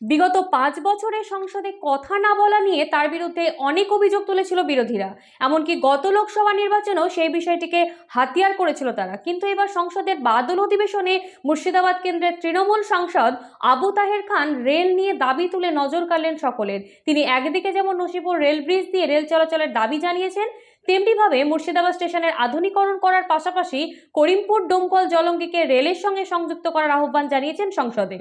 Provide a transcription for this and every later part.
বিগত পাঁচ বছরের সংসদে কথা না বলা নিয়ে তার বিরুদ্ধে অনেক অভিযোগ তুলেছিল বিরোধীরা। এমনকি গত লোকসভা নির্বাচনেও সেই বিষয়টিকে হাতিয়ার করেছিল তারা। কিন্তু এবার সংসদের বাদল অধিবেশনে মুর্শিদাবাদ কেন্দ্রের তৃণমূল সাংসদ আবু তাহের খান রেল নিয়ে দাবি তুলে নজর কাড়লেন সকলের। তিনি একদিকে যেমন নসিপুর রেল ব্রিজ দিয়ে রেল চলাচলের দাবি জানিয়েছেন, তেমনিভাবে মুর্শিদাবাদ স্টেশনের আধুনিকরণ করার পাশাপাশি করিমপুর ডোমকল জলঙ্গিকে রেলের সঙ্গে সংযুক্ত করার আহ্বান জানিয়েছেন সংসদে।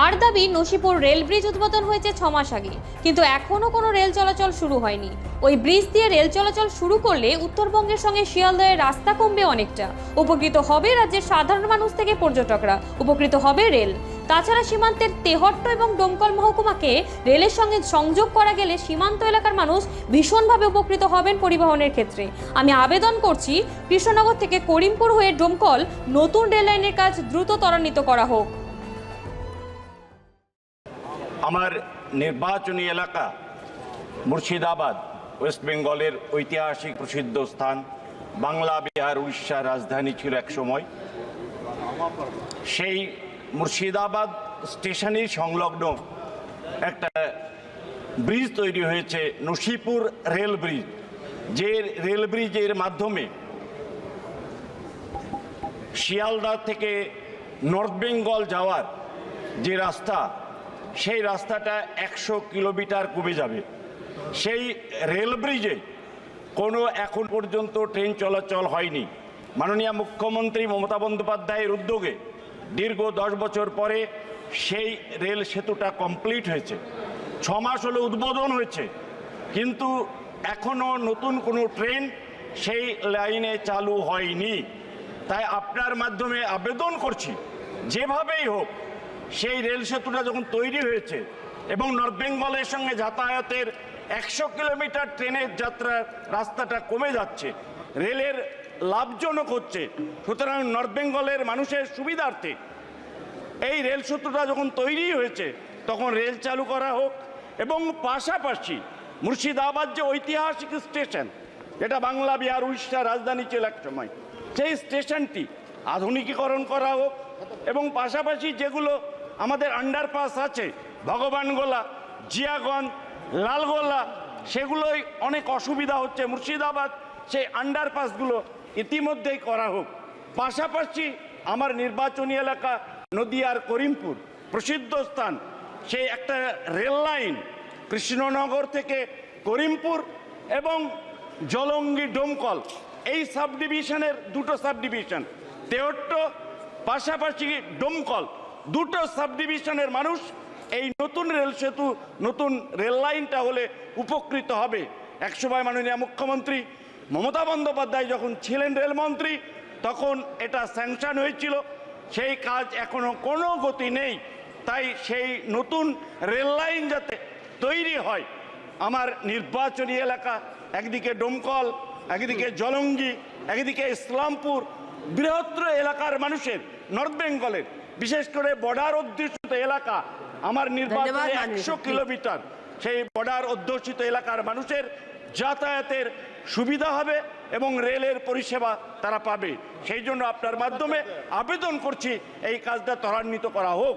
তার দাবি নসিপুর রেল ব্রিজ উদ্বোধন হয়েছে ছ মাস আগে, কিন্তু এখনও কোনো রেল চলাচল শুরু হয়নি। ওই ব্রিজ দিয়ে রেল চলাচল শুরু করলে উত্তরবঙ্গের সঙ্গে শিয়ালদহের রাস্তা কমবে অনেকটা। উপকৃত হবে রাজ্যের সাধারণ মানুষ থেকে পর্যটকরা, উপকৃত হবে রেল। তাছাড়া সীমান্তের তেহট্ট এবং ডোমকল মহকুমাকে রেলের সঙ্গে সংযোগ করা গেলে সীমান্ত এলাকার মানুষ ভীষণভাবে উপকৃত হবেন পরিবহনের ক্ষেত্রে। আমি আবেদন করছি, কৃষ্ণনগর থেকে করিমপুর হয়ে ডোমকল নতুন রেল লাইনের কাজ দ্রুত ত্বরান্বিত করা হোক। আমার নির্বাচনী এলাকা মুর্শিদাবাদ, ওয়েস্ট বেঙ্গলের ঐতিহাসিক প্রসিদ্ধ স্থান, বাংলা, বিহার উড়িষ্যার রাজধানী ছিল এক সময়। সেই মুর্শিদাবাদ স্টেশনের সংলগ্ন একটা ব্রিজ তৈরি হয়েছে, নসিপুর রেল ব্রিজ। যে রেল ব্রিজের মাধ্যমে শিয়ালদা থেকে নর্থ বেঙ্গল যাওয়ার যে রাস্তা সেই রাস্তাটা একশো কিলোমিটার কমে যাবে। সেই রেল ব্রিজে কোনো এখন পর্যন্ত ট্রেন চলাচল হয়নি। মাননীয় মুখ্যমন্ত্রী মমতা বন্দ্যোপাধ্যায়ের উদ্যোগে দীর্ঘ দশ বছর পরে সেই রেল সেতুটা কমপ্লিট হয়েছে। ছ মাস হলো উদ্বোধন হয়েছে। কিন্তু এখনও নতুন কোনো ট্রেন সেই লাইনে চালু হয়নি। তাই আপনার মাধ্যমে আবেদন করছি, যেভাবেই হোক সেই রেল সেতুটা যখন তৈরি হয়েছে এবং নর্থ বেঙ্গলের সঙ্গে যাতায়াতের একশো কিলোমিটার ট্রেনের যাত্রার রাস্তাটা কমে যাচ্ছে, রেলের লাভজনক হচ্ছে, সুতরাং নর্থ বেঙ্গলের মানুষের সুবিধার্থে এই রেল সেতুটা যখন তৈরি হয়েছে, তখন রেল চালু করা হোক এবং পাশাপাশি মুর্শিদাবাদ যে ঐতিহাসিক স্টেশন, যেটা বাংলা, বিহার উড়িষ্যা রাজধানী ছিল এক সময়, সেই স্টেশনটি আধুনিকীকরণ করা হোক এবং পাশাপাশি যেগুলো আমাদের আন্ডারপাস আছে। ভগবানগোলা, জিয়াগঞ্জ, লালগোলা, সেগুলোই অনেক অসুবিধা হচ্ছে। মুর্শিদাবাদ, সেই আন্ডারপাসগুলো ইতিমধ্যেই করা হোক। পাশাপাশি আমার নির্বাচনী এলাকা নদিয়ার করিমপুর, প্রসিদ্ধ স্থান। সেই একটা রেল লাইন কৃষ্ণনগর থেকে করিমপুর এবং জলঙ্গি ডোমকল। এই সাব ডিভিশনের দুটো সাব ডিভিশন তেহট্ট, পাশাপাশি ডোমকল। দুটো সাব ডিভিশনের মানুষ এই নতুন রেল সেতু, নতুন রেল লাইনটা হলে উপকৃত হবে। একসময় মাননীয় মুখ্যমন্ত্রী মমতা বন্দ্যোপাধ্যায় যখন ছিলেন রেলমন্ত্রী, তখন এটা স্যাংশন হয়েছিল। সেই কাজ এখনও কোনো গতি নেই। তাই সেই নতুন রেল লাইন যাতে তৈরি হয়, আমার নির্বাচনী এলাকা, একদিকে ডোমকল, একদিকে জলঙ্গি, একদিকে ইসলামপুর, বৃহত্তর এলাকার মানুষের, নর্থ বেঙ্গলের বিশেষ করে বর্ডার অধ্যুষিত এলাকা আমার নির্বাচনে একশো কিলোমিটার সেই বর্ডার অধ্যুষিত এলাকার মানুষের যাতায়াতের সুবিধা হবে এবং রেলের পরিষেবা তারা পাবে। সেই জন্য আপনার মাধ্যমে আবেদন করছি এই কাজটা ত্বরান্বিত করা হোক।